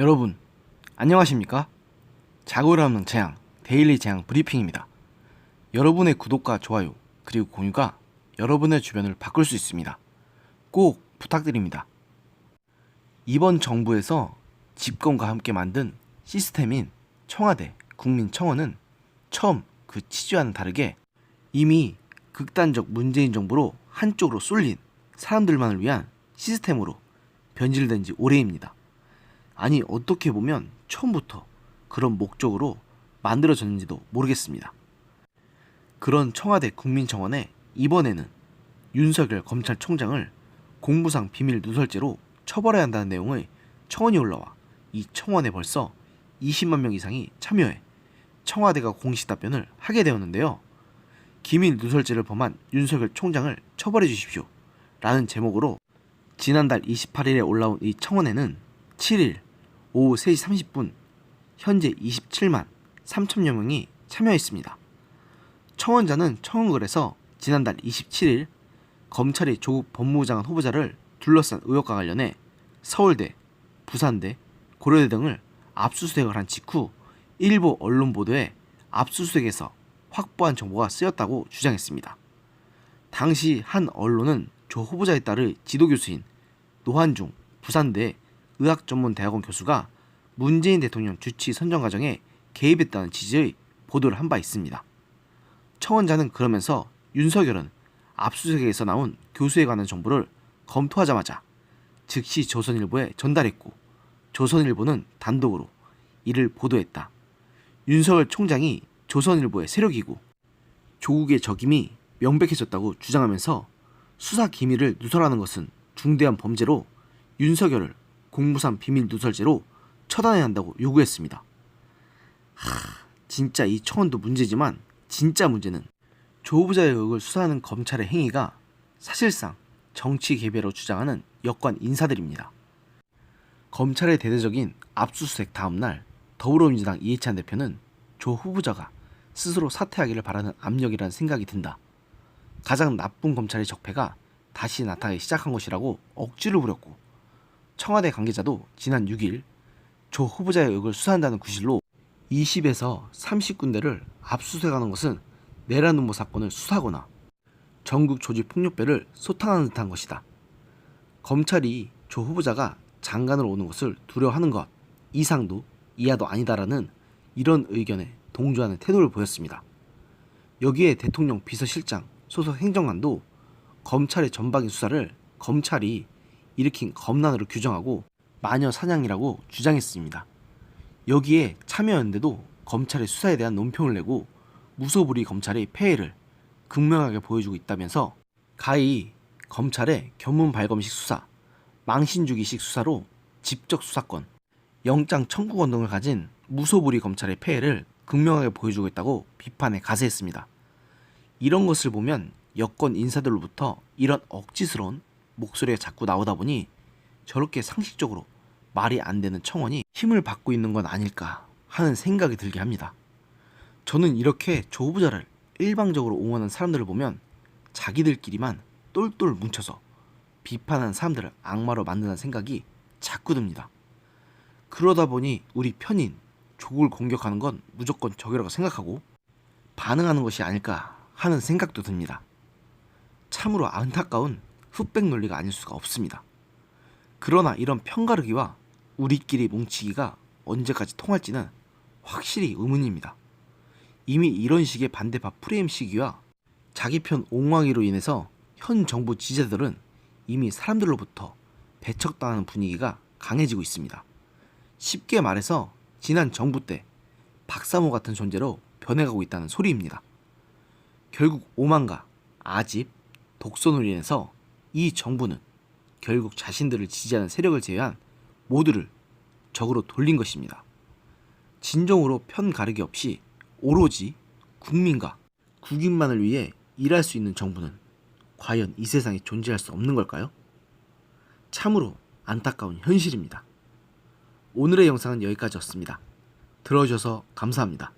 여러분 안녕하십니까? 자고를 하는 재앙 데일리 재앙 브리핑입니다. 여러분의 구독과 좋아요 그리고 공유가 여러분의 주변을 바꿀 수 있습니다. 꼭 부탁드립니다. 이번 정부에서 집권과 함께 만든 시스템인 청와대 국민청원은 처음 그 취지와는 다르게 이미 극단적 문재인 정부로 한쪽으로 쏠린 사람들만을 위한 시스템으로 변질된 지 오래입니다. 아니 어떻게 보면 처음부터 그런 목적으로 만들어졌는지도 모르겠습니다. 그런 청와대 국민청원에 이번에는 윤석열 검찰총장을 공무상 비밀 누설죄로 처벌해야 한다는 내용의 청원이 올라와 이 청원에 벌써 20만 명 이상이 참여해 청와대가 공식 답변을 하게 되었는데요. 기밀 누설죄를 범한 윤석열 총장을 처벌해 주십시오. 라는 제목으로 지난달 28일에 올라온 이 청원에는 7일 오후 3시 30분 현재 27만 3천여 명이 참여했습니다. 청원자는 청원글에서 지난달 27일 검찰이 조국 법무부 장관 후보자를 둘러싼 의혹과 관련해 서울대, 부산대, 고려대 등을 압수수색을 한 직후 일부 언론 보도에 압수수색에서 확보한 정보가 쓰였다고 주장했습니다. 당시 한 언론은 조 후보자의 딸의 지도교수인 노한중 부산대 의학 전문 대학원 교수가 문재인 대통령 주치 선정 과정에 개입했다는 취지의 보도를 한 바 있습니다. 청원자는 그러면서 윤석열은 압수수색에서 나온 교수에 관한 정보를 검토하자마자 즉시 조선일보에 전달했고 조선일보는 단독으로 이를 보도했다. 윤석열 총장이 조선일보의 세력이고 조국의 적임이 명백해졌다고 주장하면서 수사 기밀을 누설하는 것은 중대한 범죄로 윤석열을 공무상 비밀 누설죄로 처단해야 한다고 요구했습니다. 하, 진짜 이 청원도 문제지만 진짜 문제는 조 후보자의 의혹을 수사하는 검찰의 행위가 사실상 정치 개별로 주장하는 여권 인사들입니다. 검찰의 대대적인 압수수색 다음날 더불어민주당 이해찬 대표는 조 후보자가 스스로 사퇴하기를 바라는 압력이라는 생각이 든다. 가장 나쁜 검찰의 적폐가 다시 나타나기 시작한 것이라고 억지를 부렸고 청와대 관계자도 지난 6일 조 후보자의 의혹을 수사한다는 구실로 20에서 30군데를 압수수색하는 것은 내란 음모 사건을 수사하거나 전국 조직 폭력배를 소탕하는 듯한 것이다. 검찰이 조 후보자가 장관으로 오는 것을 두려워하는 것 이상도 이하도 아니다라는 이런 의견에 동조하는 태도를 보였습니다. 여기에 대통령 비서실장 소속 행정관도 검찰의 전방위 수사를 검찰이 일으킨 검난으로 규정하고 마녀 사냥이라고 주장했습니다. 여기에 참여연대도 검찰의 수사에 대한 논평을 내고 무소불위 검찰의 폐해를 극명하게 보여주고 있다면서 가히 검찰의 견문 발검식 수사, 망신주기식 수사로 직접 수사권, 영장 청구권 등을 가진 무소불위 검찰의 폐해를 극명하게 보여주고 있다고 비판에 가세했습니다. 이런 것을 보면 여권 인사들로부터 이런 억지스러운 목소리가 자꾸 나오다 보니 저렇게 상식적으로 말이 안 되는 청원이 힘을 받고 있는 건 아닐까 하는 생각이 들게 합니다. 저는 이렇게 조 후보자를 일방적으로 옹호하는 사람들을 보면 자기들끼리만 똘똘 뭉쳐서 비판하는 사람들을 악마로 만드는 생각이 자꾸 듭니다. 그러다 보니 우리 편인 조국을 공격하는 건 무조건 적이라고 생각하고 반응하는 것이 아닐까 하는 생각도 듭니다. 참으로 안타까운 흑백 논리가 아닐 수가 없습니다. 그러나 이런 편가르기와 우리끼리 뭉치기가 언제까지 통할지는 확실히 의문입니다. 이미 이런 식의 반대파 프레임 시기와 자기 편 옹호하기로 인해서 현 정부 지지자들은 이미 사람들로부터 배척당하는 분위기가 강해지고 있습니다. 쉽게 말해서 지난 정부 때 박사모 같은 존재로 변해가고 있다는 소리입니다. 결국 오만과 아집, 독선으로 인해서 이 정부는 결국 자신들을 지지하는 세력을 제외한 모두를 적으로 돌린 것입니다. 진정으로 편 가르기 없이 오로지 국민과 국익만을 위해 일할 수 있는 정부는 과연 이 세상에 존재할 수 없는 걸까요? 참으로 안타까운 현실입니다. 오늘의 영상은 여기까지였습니다. 들어주셔서 감사합니다.